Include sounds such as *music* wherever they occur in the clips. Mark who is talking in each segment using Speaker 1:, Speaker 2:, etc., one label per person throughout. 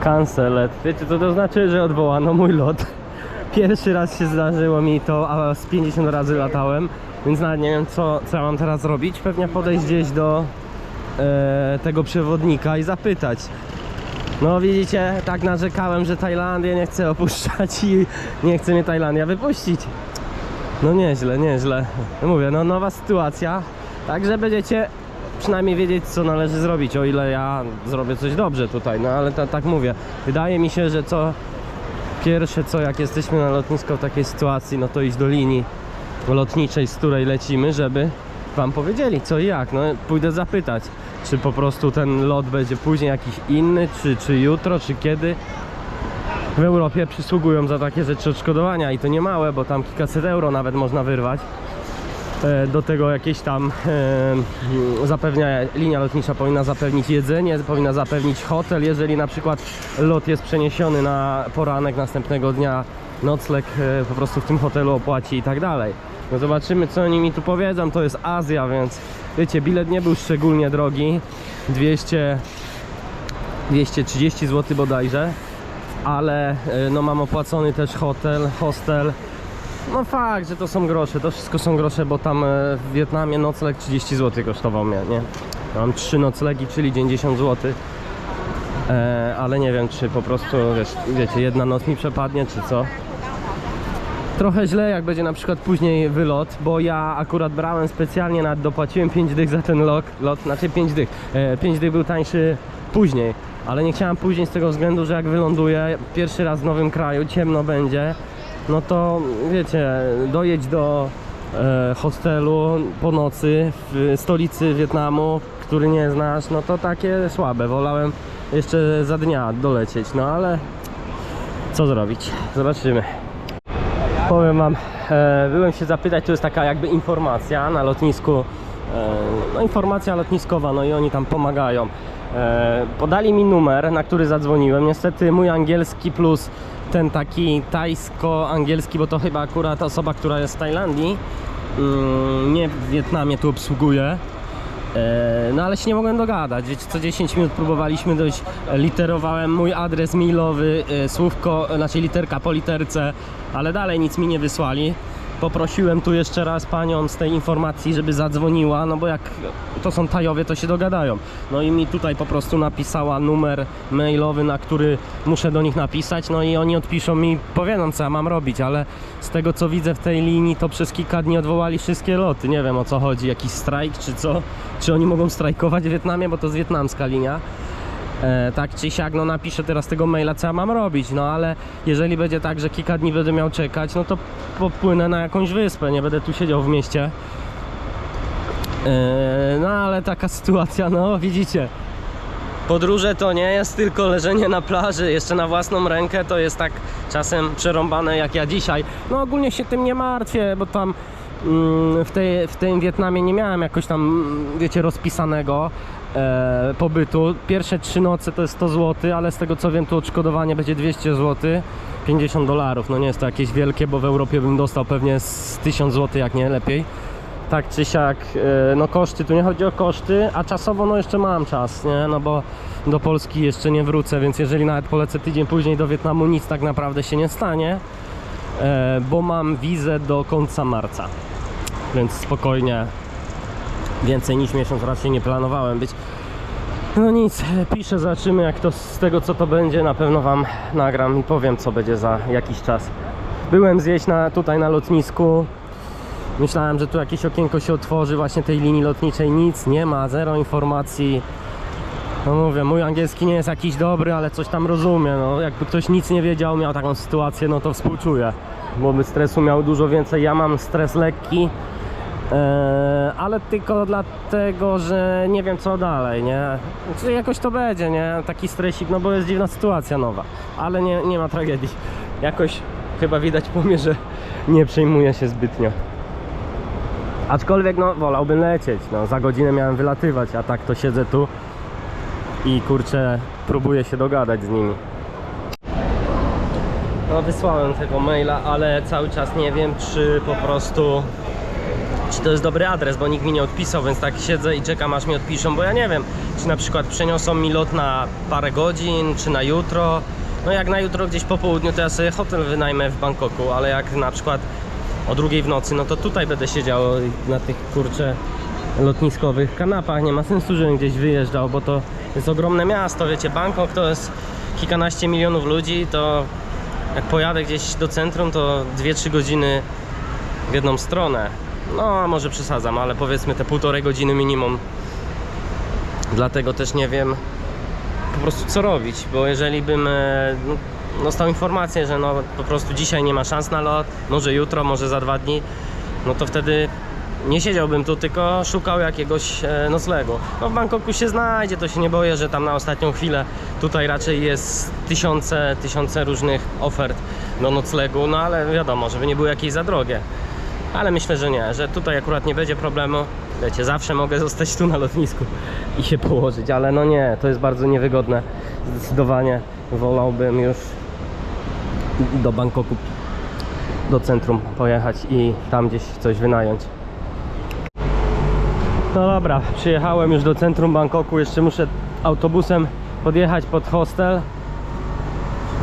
Speaker 1: Canceled. Wiecie co to znaczy, że odwołano mój lot. Pierwszy raz się zdarzyło mi to, a z 50 razy latałem, więc nawet nie wiem co, co ja mam teraz robić. Pewnie podejść gdzieś do e, tego przewodnika i zapytać. No widzicie, tak narzekałem, że Tajlandię nie chcę opuszczać i nie chce mnie Tajlandia wypuścić. No nieźle, nieźle. Mówię, no nowa sytuacja, także będziecie przynajmniej wiedzieć co należy zrobić, o ile ja zrobię coś dobrze tutaj, no ale ta, tak mówię. Wydaje mi się, że co pierwsze co jak jesteśmy na lotnisku w takiej sytuacji, no to iść do linii lotniczej, z której lecimy, żeby wam powiedzieli co i jak. No pójdę zapytać, czy po prostu ten lot będzie później jakiś inny, czy, czy jutro, czy kiedy. W Europie przysługują za takie rzeczy odszkodowania i to nie małe, bo tam kilkaset euro nawet można wyrwać. E, Do tego jakieś tam e, zapewnia, linia lotnicza powinna zapewnić jedzenie, powinna zapewnić hotel, jeżeli na przykład lot jest przeniesiony na poranek następnego dnia, nocleg e, po prostu w tym hotelu opłaci i tak dalej. No zobaczymy co oni mi tu powiedzą, to jest Azja, więc wiecie, bilet nie był szczególnie drogi, 200, 230 zł bodajże, ale no mam opłacony też hotel, hostel, no fakt, że to są grosze, to wszystko są grosze, bo tam e, w Wietnamie nocleg 30 zł kosztował mnie, nie? Mam 3 noclegi, czyli 90 zł. E, ale nie wiem, czy po prostu, wiesz, wiecie, jedna noc mi przepadnie, czy co. Trochę źle, jak będzie na przykład później wylot, bo ja akurat brałem specjalnie, nawet dopłaciłem 5 dych za ten lot, lot znaczy 5 dych. E, 5 dych był tańszy później, ale nie chciałem później z tego względu, że jak wyląduję pierwszy raz w nowym kraju, ciemno będzie, no to wiecie, dojedź do e, hostelu po nocy w stolicy Wietnamu, który nie znasz, no to takie słabe. Wolałem jeszcze za dnia dolecieć, no ale co zrobić? Zobaczymy. Powiem wam, e, byłem się zapytać, tu jest taka jakby informacja na lotnisku, e, no informacja lotniskowa, no i oni tam pomagają. E, podali mi numer, na który zadzwoniłem. Niestety mój angielski plus ten taki tajsko-angielski, bo to chyba akurat osoba, która jest w Tajlandii, mm, nie w Wietnamie tu obsługuje. E, No ale się nie mogłem dogadać, wiecie, co 10 minut próbowaliśmy dojść, literowałem mój adres mailowy, e, słówko, znaczy literka po literce, ale dalej nic mi nie wysłali. Poprosiłem tu jeszcze raz panią z tej informacji, żeby zadzwoniła, no bo jak to są Tajowie, to się dogadają. No i mi tutaj po prostu napisała numer mailowy, na który muszę do nich napisać, no i oni odpiszą mi, powiedzą co ja mam robić, ale z tego co widzę w tej linii, to przez kilka dni odwołali wszystkie loty. Nie wiem o co chodzi, jakiś strajk czy co, czy oni mogą strajkować w Wietnamie, bo to jest wietnamska linia. E, tak czy siak, no napiszę teraz tego maila, co ja mam robić, no ale jeżeli będzie tak, że kilka dni będę miał czekać, no to popłynę na jakąś wyspę, nie będę tu siedział w mieście. E, no ale taka *laughs* sytuacja, no widzicie. Podróże to nie jest tylko leżenie na plaży, jeszcze na własną rękę, to jest tak czasem przerąbane jak ja dzisiaj. No ogólnie się tym nie martwię, bo tam mm, w, tej, w tym Wietnamie nie miałem jakoś tam, mm, wiecie, rozpisanego e, pobytu. Pierwsze trzy noce to jest 100 zł, ale z tego co wiem, tu odszkodowanie będzie 200 zł, 50 dolarów. No nie jest to jakieś wielkie, bo w Europie bym dostał pewnie z 1000 zł, jak nie lepiej tak czy siak, e, no koszty, tu nie chodzi o koszty, a czasowo no jeszcze mam czas, nie, no bo do Polski jeszcze nie wrócę, więc jeżeli nawet polecę tydzień później do Wietnamu, nic tak naprawdę się nie stanie, e, bo mam wizę do końca marca, więc spokojnie, więcej niż miesiąc raczej nie planowałem być. No nic, piszę, zobaczymy jak to z tego co to będzie, na pewno wam nagram i powiem co będzie za jakiś czas. Byłem zjeść na, tutaj na lotnisku, Myślałem, że tu jakieś okienko się otworzy właśnie tej linii lotniczej. Nic nie ma, zero informacji. No mówię, mój angielski nie jest jakiś dobry, ale coś tam rozumie. No, jakby ktoś nic nie wiedział, miał taką sytuację, no to współczuję. Bo by stresu miał dużo więcej. Ja mam stres lekki, ale tylko dlatego, że nie wiem co dalej, nie? Znaczy jakoś to będzie, nie? Taki stresik, no bo jest dziwna sytuacja nowa. Ale nie, nie ma tragedii. Jakoś chyba widać po mnie, że nie przejmuję się zbytnio. Aczkolwiek no wolałbym lecieć, no za godzinę miałem wylatywać, a tak to siedzę tu i kurczę próbuję się dogadać z nimi. No wysłałem tego maila, ale cały czas nie wiem czy po prostu czy to jest dobry adres, bo nikt mi nie odpisał, więc tak siedzę i czekam aż mi odpiszą, bo ja nie wiem, czy na przykład przeniosą mi lot na parę godzin, czy na jutro. No jak na jutro gdzieś po południu, to ja sobie hotel wynajmę w Bangkoku, ale jak na przykład o drugiej w nocy, no to tutaj będę siedział na tych kurcze lotniskowych kanapach. Nie ma sensu, żebym gdzieś wyjeżdżał, bo to jest ogromne miasto, wiecie, Bangkok to jest kilkanaście milionów ludzi, to jak pojadę gdzieś do centrum, to 2-3 godziny w jedną stronę. No, może przesadzam, ale powiedzmy te półtorej godziny minimum. Dlatego też nie wiem po prostu co robić, bo jeżeli bym e, no, dostał informację, że no po prostu dzisiaj nie ma szans na lot, może jutro, może za dwa dni, no to wtedy nie siedziałbym tu, tylko szukał jakiegoś e, noclegu. No w Bangkoku się znajdzie, to się nie boję, że tam na ostatnią chwilę tutaj raczej jest tysiące, tysiące różnych ofert do noclegu, no ale wiadomo, żeby nie były jakieś za drogie. Ale myślę, że nie, że tutaj akurat nie będzie problemu. Wiecie, zawsze mogę zostać tu na lotnisku i się położyć, ale no nie, to jest bardzo niewygodne. Zdecydowanie wolałbym już do Bangkoku, do centrum pojechać i tam gdzieś coś wynająć. No dobra, przyjechałem już do centrum Bangkoku, jeszcze muszę autobusem podjechać pod hostel.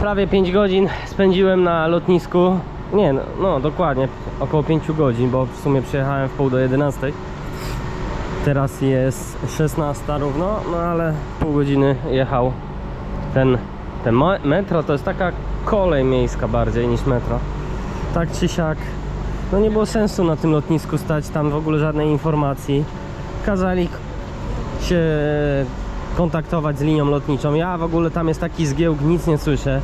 Speaker 1: Prawie 5 godzin spędziłem na lotnisku. Nie, no, no dokładnie, około 5 godzin, bo w sumie przyjechałem w pół do 11. Teraz jest 16 równo, no ale pół godziny jechał ten, ten metro, to jest taka kolej miejska bardziej niż metro. Tak czy siak, no nie było sensu na tym lotnisku stać, tam w ogóle żadnej informacji. Kazali się kontaktować z linią lotniczą. Ja w ogóle tam jest taki zgiełk, nic nie słyszę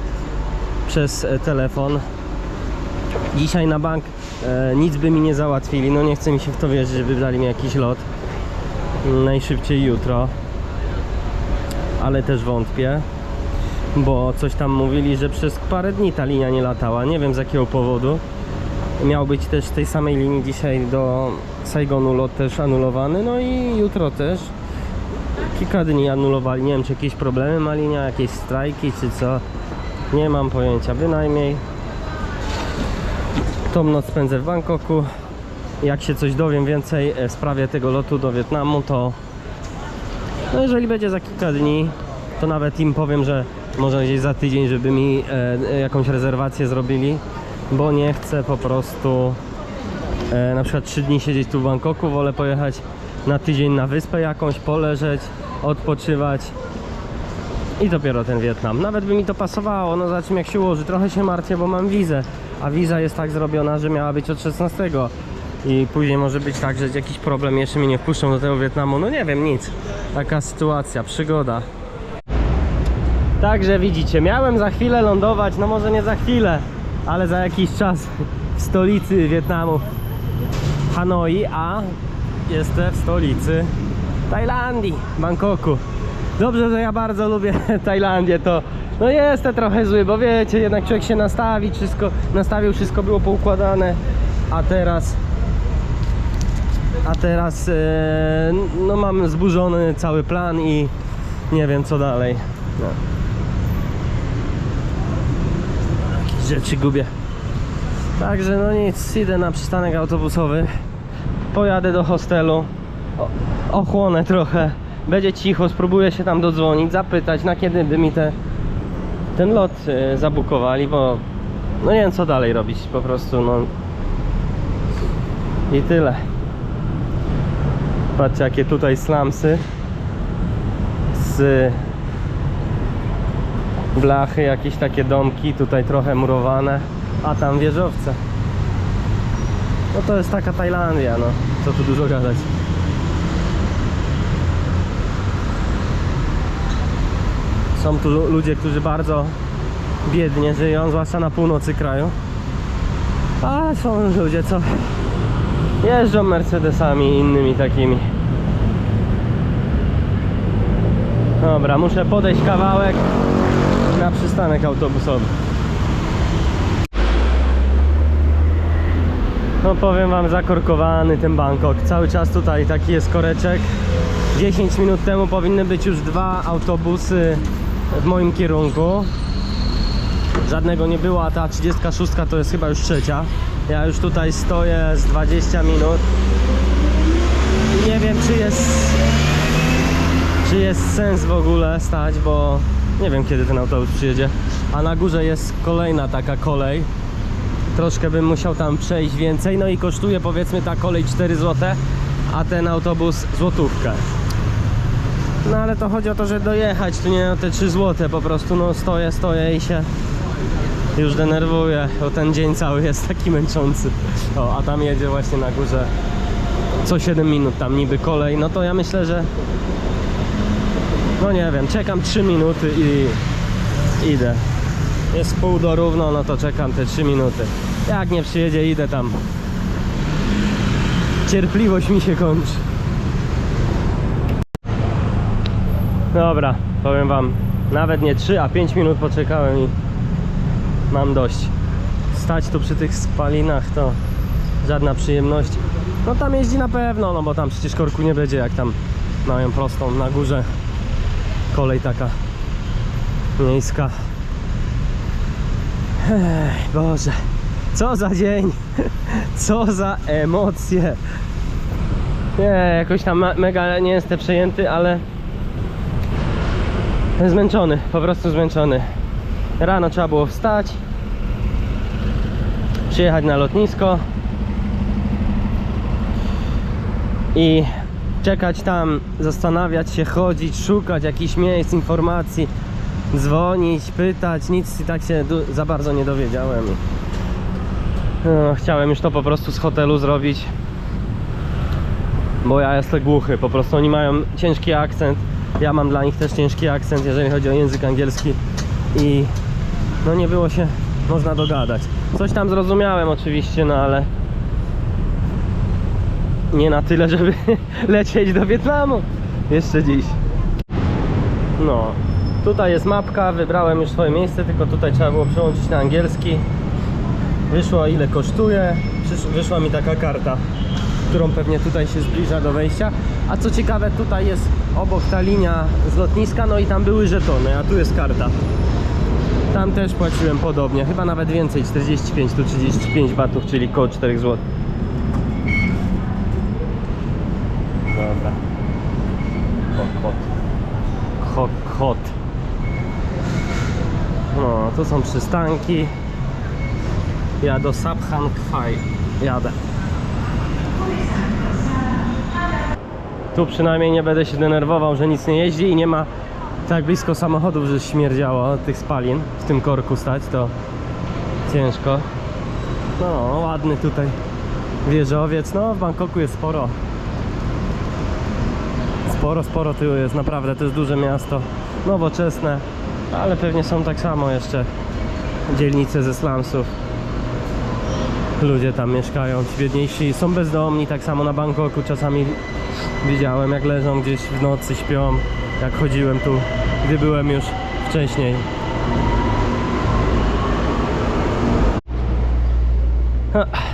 Speaker 1: przez e, telefon. Dzisiaj na bank e, nic by mi nie załatwili, no nie chce mi się w to wierzyć, żeby dali mi jakiś lot. Najszybciej jutro. Ale też wątpię, bo coś tam mówili, że przez parę dni ta linia nie latała. Nie wiem z jakiego powodu. Miał być też tej samej linii dzisiaj do Saigonu lot też anulowany, no i jutro też. Kilka dni anulowali, nie wiem czy jakieś problemy ma linia, jakieś strajki czy co. Nie mam pojęcia, bynajmniej. Tą noc spędzę w Bangkoku. Jak się coś dowiem więcej e, w sprawie tego lotu do Wietnamu, to no jeżeli będzie za kilka dni, to nawet im powiem, że może gdzieś za tydzień, żeby mi e, jakąś rezerwację zrobili, bo nie chcę po prostu e, na przykład 3 dni siedzieć tu w Bangkoku, wolę pojechać na tydzień na wyspę jakąś, poleżeć, odpoczywać i dopiero ten Wietnam. Nawet by mi to pasowało, no zobaczymy jak się ułoży. Trochę się martwię, bo mam wizę, a wiza jest tak zrobiona, że miała być od 16 i później może być tak, że jakiś problem jeszcze mnie nie wpuszczą do tego Wietnamu. No nie wiem, nic. Taka sytuacja, przygoda. Także widzicie, miałem za chwilę lądować, no może nie za chwilę, ale za jakiś czas w stolicy Wietnamu, Hanoi, a jestem w stolicy Tajlandii, Bangkoku. Dobrze, że ja bardzo lubię *laughs* Tajlandię, to no jestem trochę zły, bo wiecie, jednak człowiek się nastawi, wszystko, nastawił, wszystko było poukładane, a teraz a teraz e, no mam zburzony cały plan i nie wiem co dalej. No. Jakieś rzeczy gubię. Także no nic, idę na przystanek autobusowy. Pojadę do hostelu. Ochłonę trochę. Będzie cicho, spróbuję się tam dodzwonić, zapytać na kiedy by mi te, ten lot e, zabukowali, bo no nie wiem co dalej robić po prostu no. I tyle. Patrzcie jakie tutaj slamsy z blachy, jakieś takie domki, tutaj trochę murowane, a tam wieżowce. No to jest taka Tajlandia, no. Co tu dużo gadać. Są tu lu- ludzie, którzy bardzo biednie żyją, zwłaszcza na północy kraju. A są ludzie, co jeżdżą Mercedesami i innymi takimi. Dobra, muszę podejść kawałek na przystanek autobusowy. No powiem wam, zakorkowany ten Bangkok. Cały czas tutaj taki jest koreczek. 10 minut temu powinny być już dwa autobusy w moim kierunku. Żadnego nie było, a ta 36 to jest chyba już trzecia. Ja już tutaj stoję z 20 minut. Nie wiem, czy jest czy jest sens w ogóle stać, bo nie wiem kiedy ten autobus przyjedzie. A na górze jest kolejna taka kolej. Troszkę bym musiał tam przejść więcej. No i kosztuje powiedzmy ta kolej 4 zł, a ten autobus złotówkę. No ale to chodzi o to, że dojechać, tu nie o te 3 zł po prostu no stoję, stoję i się już denerwuję, bo ten dzień cały jest taki męczący. O, a tam jedzie właśnie na górze co 7 minut tam niby kolej, no to ja myślę, że no nie wiem, czekam 3 minuty i idę. Jest pół do równo, no to czekam te 3 minuty. Jak nie przyjedzie, idę tam. Cierpliwość mi się kończy. Dobra, powiem wam, nawet nie 3, a 5 minut poczekałem i mam dość. Stać tu przy tych spalinach to żadna przyjemność. No tam jeździ na pewno, no bo tam przecież korku nie będzie jak tam mają prostą na górze kolej taka miejska. Ej, Boże, co za dzień, *laughs* co za emocje. Nie, jakoś tam me- mega nie jestem przejęty, ale zmęczony, po prostu zmęczony. Rano trzeba było wstać, przyjechać na lotnisko i czekać tam, zastanawiać się, chodzić, szukać jakichś miejsc, informacji, dzwonić, pytać, nic i tak się za bardzo nie dowiedziałem. No, chciałem już to po prostu z hotelu zrobić, bo ja jestem głuchy, po prostu oni mają ciężki akcent, ja mam dla nich też ciężki akcent, jeżeli chodzi o język angielski i no nie było się można dogadać. Coś tam zrozumiałem oczywiście, no ale nie na tyle, żeby *laughs* lecieć do Wietnamu jeszcze dziś. No, tutaj jest mapka, wybrałem już swoje miejsce, tylko tutaj trzeba było przełączyć na angielski. Wyszło ile kosztuje, wyszła mi taka karta, którą pewnie tutaj się zbliża do wejścia. A co ciekawe, tutaj jest obok ta linia z lotniska, no i tam były żetony, a tu jest karta. Tam też płaciłem podobnie, chyba nawet więcej, 45, tu 35 batów, czyli koło 4 zł. Dobra. Kokot. Kokot. No, tu są przystanki. Ja do Sabhan Kwai jadę. Tu przynajmniej nie będę się denerwował, że nic nie jeździ i nie ma tak blisko samochodów, że śmierdziało tych spalin. W tym korku stać to ciężko. No, ładny tutaj wieżowiec. No, w Bangkoku jest sporo. Sporo, sporo tyłu jest, naprawdę, to jest duże miasto, nowoczesne, ale pewnie są tak samo jeszcze dzielnice ze slumsów. Ludzie tam mieszkają, ci biedniejsi są bezdomni, tak samo na Bangkoku czasami widziałem jak leżą gdzieś w nocy, śpią, jak chodziłem tu, gdy byłem już wcześniej.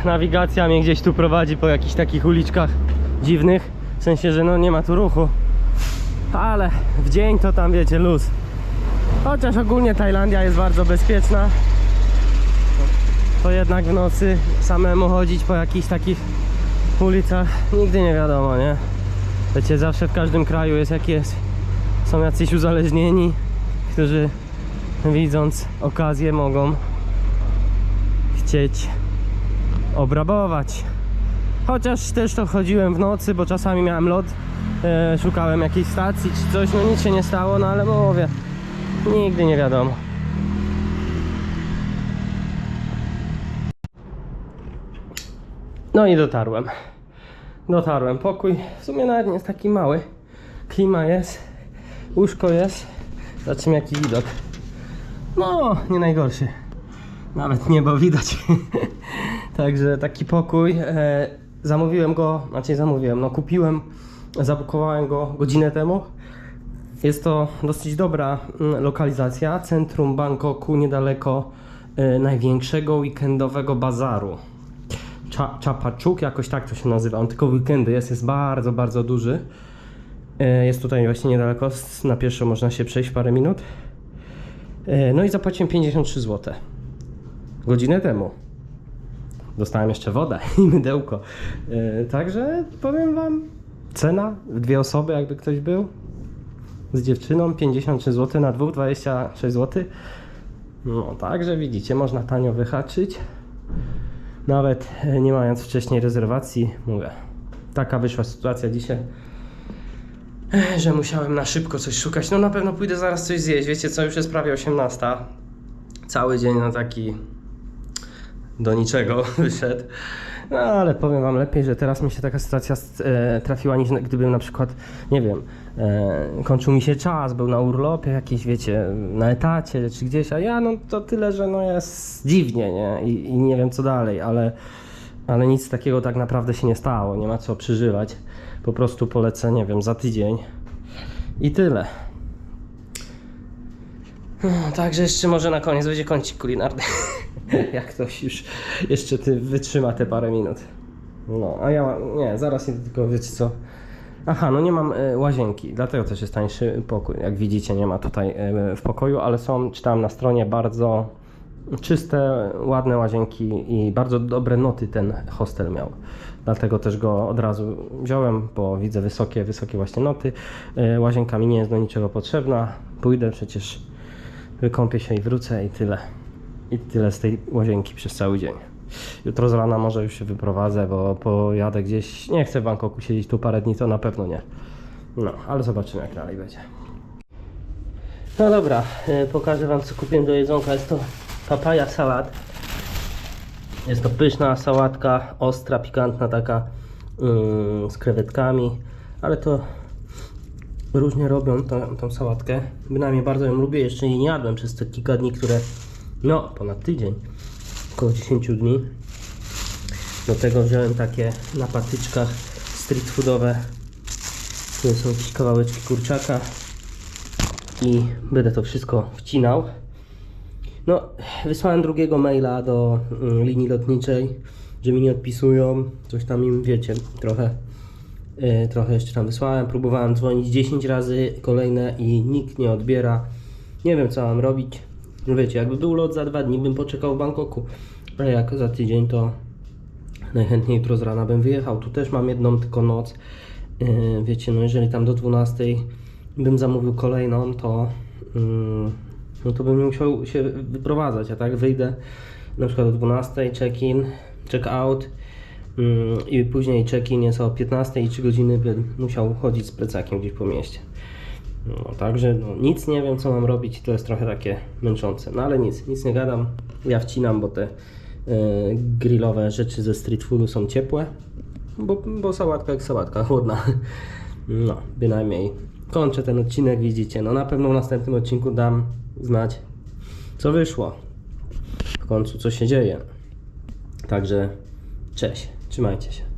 Speaker 1: Nawigacja mnie gdzieś tu prowadzi po jakichś takich uliczkach dziwnych, w sensie, że no nie ma tu ruchu, ale w dzień to tam wiecie luz. Chociaż ogólnie Tajlandia jest bardzo bezpieczna, to jednak w nocy samemu chodzić po jakichś takich ulicach nigdy nie wiadomo, nie? Wiecie, zawsze w każdym kraju jest jak jest. Są jacyś uzależnieni, którzy widząc okazję mogą chcieć obrabować. Chociaż też to chodziłem w nocy, bo czasami miałem lot, e, szukałem jakiejś stacji czy coś, no nic się nie stało, no ale mówię, nigdy nie wiadomo. No i dotarłem. Dotarłem. Pokój w sumie nawet nie jest taki mały. Klima jest, łóżko jest. Zobaczymy jaki widok. No, nie najgorszy. Nawet niebo widać. *laughs* Także taki pokój. E, zamówiłem go, znaczy zamówiłem, no kupiłem, zabukowałem go godzinę temu. Jest to dosyć dobra mm, lokalizacja. Centrum Bangkoku, niedaleko e, największego weekendowego bazaru. Cha- Chapachuk, jakoś tak to się nazywa. On tylko weekendy jest, jest bardzo, bardzo duży. E, Jest tutaj właśnie niedaleko, na pieszo można się przejść parę minut. E, No i zapłaciłem 53 zł. Godzinę temu. Dostałem jeszcze wodę *laughs* i mydełko. Yy, także powiem wam, cena w dwie osoby, jakby ktoś był z dziewczyną 53 zł na dwóch 26 zł. No także widzicie, można tanio wyhaczyć. Nawet e, nie mając wcześniej rezerwacji, mówię. Taka wyszła sytuacja dzisiaj, e, że musiałem na szybko coś szukać. No na pewno pójdę zaraz coś zjeść. Wiecie co, już jest prawie 18. Cały dzień na taki do niczego *laughs* wyszedł. No ale powiem wam lepiej, że teraz mi się taka sytuacja e, trafiła niż gdybym na przykład, nie wiem, e, kończył mi się czas, był na urlopie jakiś, wiecie, na etacie czy gdzieś, a ja no to tyle, że no jest dziwnie, nie? I, i nie wiem co dalej, ale, ale nic takiego tak naprawdę się nie stało, nie ma co przeżywać. Po prostu polecę, nie wiem, za tydzień i tyle. Także jeszcze może na koniec będzie kącik kulinarny. *laughs* *laughs* Jak ktoś już jeszcze ty wytrzyma te parę minut. No, a ja nie, zaraz nie tylko wiecie co. Aha, no nie mam e, łazienki, dlatego też jest tańszy pokój. Jak widzicie, nie ma tutaj e, w pokoju, ale są, czytałem na stronie, bardzo czyste, ładne łazienki i bardzo dobre noty ten hostel miał. Dlatego też go od razu wziąłem, bo widzę wysokie, wysokie właśnie noty. E, Łazienka mi nie jest do niczego potrzebna. Pójdę przecież, wykąpię się i wrócę i tyle. I tyle z tej łazienki przez cały dzień. Jutro z rana może już się wyprowadzę, bo pojadę gdzieś. Nie chcę w Bangkoku siedzieć tu parę dni, to na pewno nie. No, ale zobaczymy jak dalej będzie. No dobra, e, pokażę Wam co kupiłem do jedzonka. Jest to papaja salad. Jest to pyszna sałatka, ostra, pikantna taka mm, z krewetkami, ale to różnie robią tą, tą sałatkę. Bynajmniej bardzo ją lubię, jeszcze jej nie jadłem przez te kilka dni, które, no ponad tydzień, około 10 dni. Do tego wziąłem takie na patyczkach street foodowe. Tu są jakieś kawałeczki kurczaka i będę to wszystko wcinał. No, wysłałem drugiego maila do mm, linii lotniczej, że mi nie odpisują. Coś tam im wiecie, trochę, yy, trochę jeszcze tam wysłałem. Próbowałem dzwonić 10 razy kolejne i nikt nie odbiera. Nie wiem co mam robić. No Wiecie, jakby był lot za dwa dni, bym poczekał w Bangkoku. A jak za tydzień, to najchętniej jutro z rana bym wyjechał. Tu też mam jedną tylko noc. Yy, wiecie, no jeżeli tam do 12 bym zamówił kolejną, to mm, no to bym musiał się wyprowadzać, a tak wyjdę na przykład o 12 check-in, check-out mm, i później check-in jest o 15 i 3 godziny bym musiał chodzić z plecakiem gdzieś po mieście. No, także no, nic nie wiem co mam robić, to jest trochę takie męczące. No ale nic, nic nie gadam. Ja wcinam, bo te e, grillowe rzeczy ze street foodu są ciepłe. Bo, bo sałatka jak sałatka, *laughs* chłodna. No, bynajmniej. Kończę ten odcinek, widzicie. No na pewno w następnym odcinku dam znać, co wyszło. W końcu co się dzieje. Także cześć, trzymajcie się.